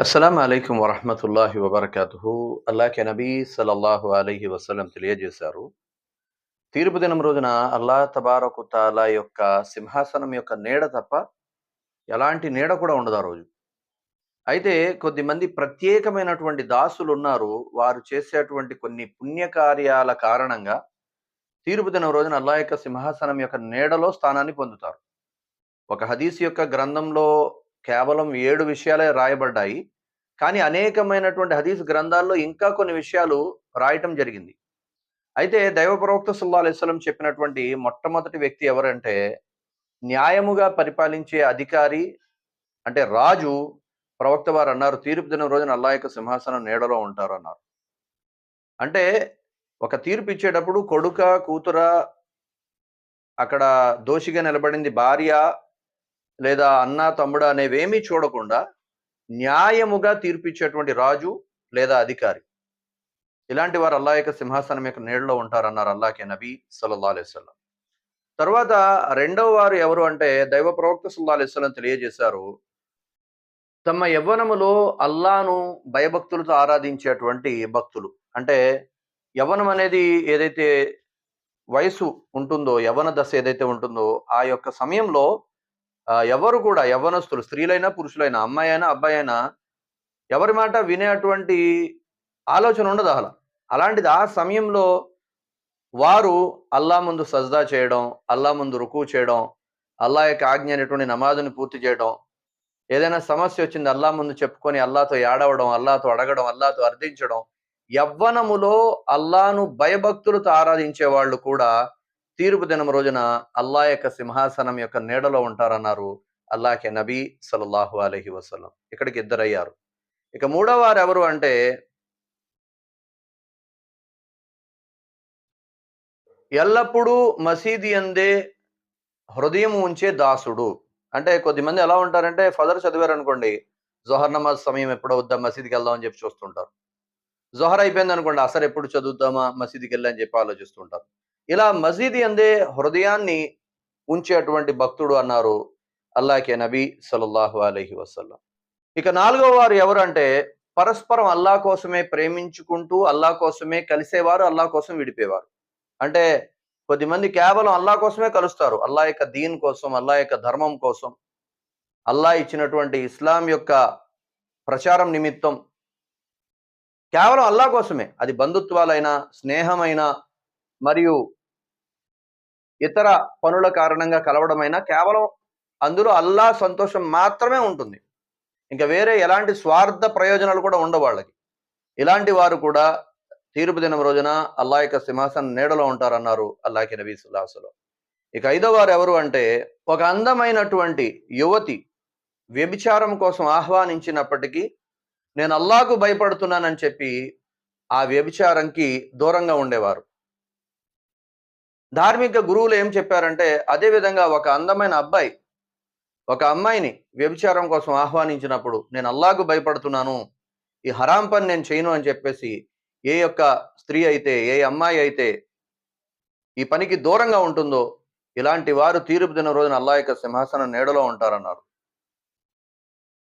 అస్సలం అయికం వరహమతుల్లాహి వబర్కాతుహు. అల్లాహ్ నబీ సలల్లాహు అలైహి వసలం తెలియజేశారు. తీర్పు దినం రోజున అల్లా తబారకు తాలా యొక్క సింహాసనం యొక్క నీడ తప్ప ఎలాంటి నీడ కూడా ఉండదు ఆ రోజు. అయితే కొద్దిమంది ప్రత్యేకమైనటువంటి దాసులు ఉన్నారు. వారు చేసేటువంటి కొన్ని పుణ్యకార్యాల కారణంగా తీర్పు దినం రోజున అల్లా యొక్క సింహాసనం యొక్క నీడలో స్థానాన్ని పొందుతారు. ఒక హదీస్ యొక్క గ్రంథంలో కేవలం ఏడు విషయాలే రాయబడ్డాయి. కానీ అనేకమైనటువంటి హదీస్ గ్రంథాల్లో ఇంకా కొన్ని విషయాలు రాయటం జరిగింది. అయితే దైవ ప్రవక్త సుల్లా అలైస్లం చెప్పినటువంటి మొట్టమొదటి వ్యక్తి ఎవరంటే న్యాయముగా పరిపాలించే అధికారి అంటే రాజు ప్రవక్త వారు అన్నారు తీర్పు దినం రోజున అల్లా యొక్క సింహాసనం నీడలో ఉంటారు అన్నారు అంటే ఒక తీర్పు ఇచ్చేటప్పుడు కొడుక కూతుర అక్కడ దోషిగా నిలబడింది భార్య లేదా అన్న తమ్ముడు అనేవేమీ చూడకుండా న్యాయముగా తీర్పిచ్చేటువంటి రాజు లేదా అధికారి. ఇలాంటి వారు అల్లా యొక్క సింహాసనం యొక్క నీళ్ళలో ఉంటారన్నారు అల్లాకే నబీ సల్లల్లా అలైవల్లం తర్వాత రెండవ వారు ఎవరు అంటే దైవ ప్రవక్త సుల్లా అలైవల్లం తెలియజేశారు తమ యవ్వనములో అల్లాను భయభక్తులతో ఆరాధించేటువంటి భక్తులు. అంటే యవ్వనం అనేది ఏదైతే వయసు ఉంటుందో యవ్వన దశ ఏదైతే ఉంటుందో ఆ యొక్క సమయంలో ఎవరు కూడా యవ్వనస్తులు స్త్రీలైనా పురుషులైనా అమ్మాయి అయినా అబ్బాయి అయినా ఎవరి మాట వినేటువంటి ఆలోచన ఉండదు అలా అలాంటిది ఆ సమయంలో వారు అల్లా ముందు సజ్దా చేయడం అల్లా ముందు రుకు చేయడం అల్లా యొక్క ఆజ్ఞ అనేటువంటి నమాజుని పూర్తి చేయడం ఏదైనా సమస్య వచ్చింది అల్లా ముందు చెప్పుకొని అల్లాతో ఏడవడం అల్లాతో అడగడం అల్లాతో అర్థించడం యవ్వనములో అల్లాను భయభక్తులతో ఆరాధించే వాళ్ళు కూడా తీర్పు దినం రోజున అల్లా యొక్క సింహాసనం యొక్క నీడలో ఉంటారన్నారు అల్లాహే నబీ సல்லாహు అలహి వసలం ఇక్కడికి ఇద్దరయ్యారు. ఇక మూడవ వారు ఎవరు అంటే ఎల్లప్పుడూ మసీది అందే హృదయం ఉంచే దాసుడు. అంటే కొద్దిమంది ఎలా ఉంటారంటే ఫదర్ చదివారు అనుకోండి జొహర్ నమాజ్ సమయం ఎప్పుడో వద్దాం మసీద్కి వెళ్దాం అని చెప్పి చూస్తుంటారు. జొహర్ అయిపోయింది అనుకోండి అసలు ఎప్పుడు చదువుతామా మసీద్కి వెళ్ళా అని చెప్పి ఆలోచిస్తుంటారు. ఇలా మసీది అందే హృదయాన్ని ఉంచేటువంటి భక్తుడు అన్నారు అల్లాకే నబీ సల్లల్లాహు అలహి వసల్లం. ఇక నాలుగో వారు ఎవరంటే పరస్పరం అల్లా కోసమే ప్రేమించుకుంటూ అల్లా కోసమే కలిసేవారు అల్లా కోసం విడిపేవారు. అంటే కొద్దిమంది కేవలం అల్లా కోసమే కలుస్తారు. అల్లా యొక్క దీన్ కోసం అల్లా యొక్క ధర్మం కోసం. అల్లా ఇచ్చినటువంటి ఇస్లాం యొక్క ప్రచారం నిమిత్తం కేవలం అల్లా కోసమే. అది బంధుత్వాలైనా స్నేహమైనా మరియు ఇతర పనుల కారణంగా కలవడమైనా కేవలం అందులో అల్లా సంతోషం మాత్రమే ఉంటుంది. ఇంకా వేరే ఎలాంటి స్వార్థ ప్రయోజనాలు కూడా ఉండవు వాళ్ళకి. ఇలాంటి వారు కూడా తీర్పు దినం రోజున అల్లా యొక్క సింహాసనం నీడలో ఉంటారన్నారు అల్లాకి నబీ సుల్లాసులో ఇక ఐదో వారు ఎవరు అంటే ఒక అందమైనటువంటి యువతి వ్యభిచారం కోసం ఆహ్వానించినప్పటికీ నేను అల్లాకు భయపడుతున్నానని చెప్పి ఆ వ్యభిచారంకి దూరంగా ఉండేవారు. ధార్మిక గురువులు ఏం చెప్పారంటే అదే విధంగా ఒక అందమైన అబ్బాయి ఒక అమ్మాయిని వ్యభిచారం కోసం ఆహ్వానించినప్పుడు నేను అల్లాకు భయపడుతున్నాను ఈ హరాం పని నేను చేయను అని చెప్పేసి ఏ యొక్క స్త్రీ అయితే ఏ అమ్మాయి అయితే ఈ పనికి దూరంగా ఉంటుందో ఇలాంటి వారు తీర్పు దిన రోజున అల్లా యొక్క సింహాసనం నీడలో ఉంటారన్నారు.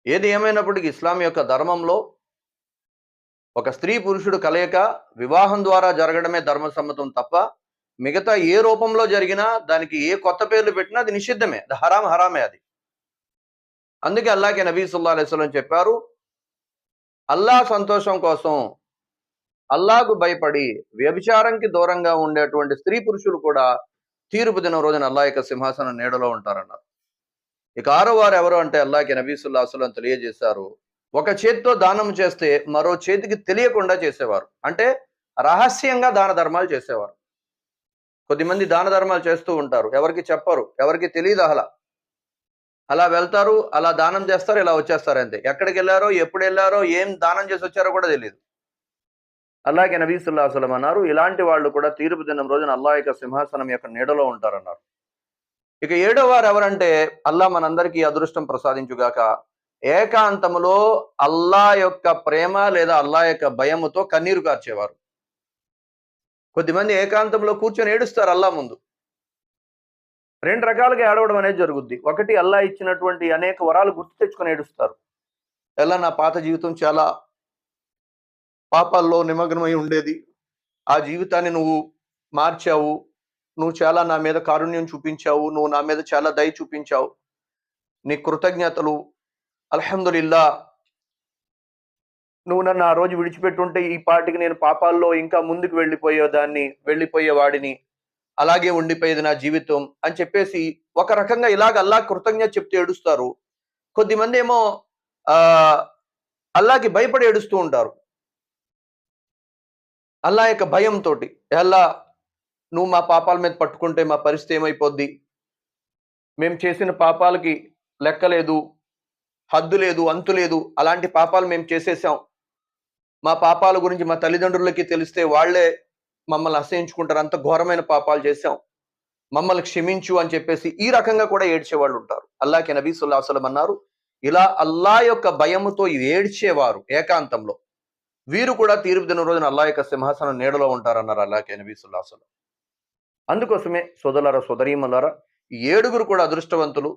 ఏది ఏమైనప్పటికీ ఇస్లాం యొక్క ధర్మంలో ఒక స్త్రీ పురుషుడు కలయిక వివాహం ద్వారా జరగడమే ధర్మసమ్మతం తప్ప మిగతా ఏ రూపంలో జరిగినా దానికి ఏ కొత్త పేర్లు పెట్టినా అది నిషిద్ధమే. అది హరాం హరామే అది. అందుకే అల్లాకే నబీ సుల్లా అలైస్లం చెప్పారు అల్లా సంతోషం కోసం అల్లాకు భయపడి వ్యభిచారంకి దూరంగా ఉండేటువంటి స్త్రీ పురుషులు కూడా తీర్పు దినం రోజున అల్లా యొక్క సింహాసనం నీడలో ఉంటారన్నారు. ఇక ఆరో వారు ఎవరు అంటే అల్లాకి నబీసుల్లా అసలం తెలియజేశారు ఒక చేతితో దానం చేస్తే మరో చేతికి తెలియకుండా చేసేవారు. అంటే రహస్యంగా దాన ధర్మాలు చేసేవారు. కొద్దిమంది దాన ధర్మాలు చేస్తూ ఉంటారు. ఎవరికి చెప్పరు. ఎవరికి తెలియదు అలా అలా వెళ్తారు అలా దానం చేస్తారు ఇలా వచ్చేస్తారు అంతే. ఎక్కడికి వెళ్ళారో ఎప్పుడు వెళ్ళారో ఏం దానం చేసి వచ్చారో కూడా తెలియదు అలాగే నబీసుల్లాహం అన్నారు ఇలాంటి వాళ్ళు కూడా తీర్పు దినం రోజున అల్లా యొక్క సింహాసనం యొక్క నీడలో ఉంటారన్నారు. ఇక ఏడో వారు ఎవరంటే అల్లా మనందరికీ అదృష్టం ప్రసాదించుగాక. ఏకాంతములో అల్లా యొక్క ప్రేమ లేదా అల్లా యొక్క భయముతో కన్నీరు కార్చేవారు. కొద్దిమంది ఏకాంతంలో కూర్చొని ఏడుస్తారు అల్లా ముందు. రెండు రకాలుగా ఏడవడం అనేది జరుగుద్ది. ఒకటి అల్లా ఇచ్చినటువంటి అనేక వరాలు గుర్తు తెచ్చుకొని ఏడుస్తారు. ఎలా నా పాత జీవితం చాలా పాపాల్లో నిమగ్నమై ఉండేది. ఆ జీవితాన్ని నువ్వు మార్చావు. నువ్వు చాలా నా మీద కారుణ్యం చూపించావు. నువ్వు నా మీద చాలా దయ చూపించావు. నీ కృతజ్ఞతలు. అల్హమ్దులిల్లా నువ్వు నన్ను ఆ రోజు విడిచిపెట్టుంటే ఈ పాటికి నేను పాపాల్లో ఇంకా ముందుకు వెళ్ళిపోయేదాన్ని వెళ్ళిపోయేవాడిని. అలాగే ఉండిపోయేది నా జీవితం అని చెప్పేసి ఒక రకంగా ఇలాగ అల్లా కృతజ్ఞత చెప్తే ఏడుస్తారు. కొద్దిమంది ఏమో ఆ అల్లాకి భయపడి ఏడుస్తూ ఉంటారు. అల్లా యొక్క భయంతో అల్లా నువ్వు మా పాపాల మీద పట్టుకుంటే మా పరిస్థితి ఏమైపోద్ది? మేము చేసిన పాపాలకి లెక్క లేదు హద్దు లేదు అంతు లేదు అలాంటి పాపాలు మేము చేసేసాం. మా పాపాల గురించి మా తల్లిదండ్రులకి తెలిస్తే వాళ్ళే మమ్మల్ని అసహించుకుంటారు. అంత ఘోరమైన పాపాలు చేశాం. మమ్మల్ని క్షమించు అని చెప్పేసి ఈ రకంగా కూడా ఏడ్చేవాళ్ళు ఉంటారు. అల్లాకి నబీ సుల్లాహసలం అన్నారు ఇలా అల్లా యొక్క భయముతో ఏడ్చేవారు ఏకాంతంలో. వీరు కూడా తీర్పు దిన రోజున అల్లా యొక్క సింహాసనం నీడలో ఉంటారన్నారు అల్లాకి నబీ సుల్లాహసలం అందుకోసమే సోదరులారా సోదరీమలారా ఈ ఏడుగురు కూడా అదృష్టవంతులు.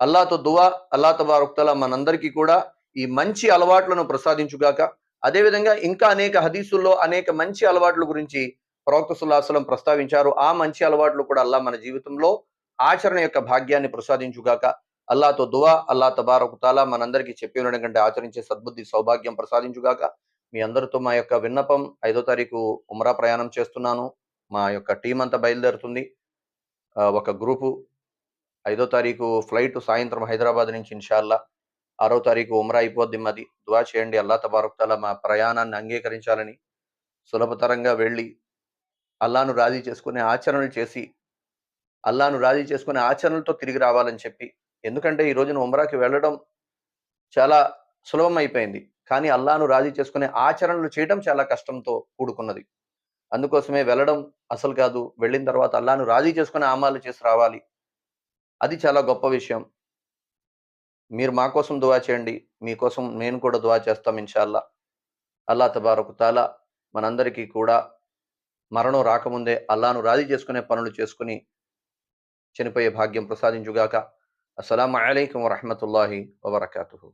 అల్లాతో దువా అల్లా తబారుక్తల మనందరికీ కూడా ఈ మంచి అలవాట్లను ప్రసాదించుగాక అదేవిధంగా ఇంకా అనేక హదీసుల్లో అనేక మంచి అలవాట్ల గురించి ప్రవక్త సుల్లాహసలం ప్రస్తావించారు. ఆ మంచి అలవాట్లు కూడా అల్లా మన జీవితంలో ఆచరణ యొక్క భాగ్యాన్ని ప్రసాదించుగాక. అల్లాతో దువా అల్లా తబారకుతాలా మనందరికీ చెప్పి ఉండడం కంటే ఆచరించే సద్బుద్ధి సౌభాగ్యం ప్రసాదించుగాక. మీ అందరితో మా యొక్క విన్నపం ఐదో తారీఖు ఉమరా ప్రయాణం చేస్తున్నాను. మా యొక్క టీం అంతా బయలుదేరుతుంది. ఆ, ఒక గ్రూపు. ఐదో తారీఖు ఫ్లైట్ సాయంత్రం హైదరాబాద్ నుంచి ఇన్షాల్లా. ఆరో తారీఖు ఉమ్రా అయిపోద్ది మాది. దువా చేయండి. అల్లా తబారుక్తాల మా ప్రయాణాన్ని అంగీకరించాలని సులభతరంగా వెళ్ళి అల్లాను రాజీ చేసుకునే ఆచరణలు చేసి అల్లాను రాజీ చేసుకునే ఆచరణలతో తిరిగి రావాలని చెప్పి. ఎందుకంటే ఈ రోజున ఉమరాకి వెళ్ళడం చాలా సులభం అయిపోయింది. కానీ అల్లాను రాజీ చేసుకునే ఆచరణలు చేయడం చాలా కష్టంతో కూడుకున్నది. అందుకోసమే వెళ్ళడం అసలు కాదు. వెళ్ళిన తర్వాత అల్లాను రాజీ చేసుకునే ఆమాలు చేసి రావాలి. అది చాలా గొప్ప విషయం. మీరు మా కోసం దువా చేయండి. మీకోసం నేను కూడా దువా చేస్తాం ఇన్షాల్లా. అల్లా తబారకు తాలా మనందరికీ కూడా మరణం రాకముందే అల్లాను రాజీ చేసుకునే పనులు చేసుకుని చనిపోయే భాగ్యం ప్రసాదించుగాక. అస్సలం అయికం వరహమతుల్లాహి వబర్కాతుహు.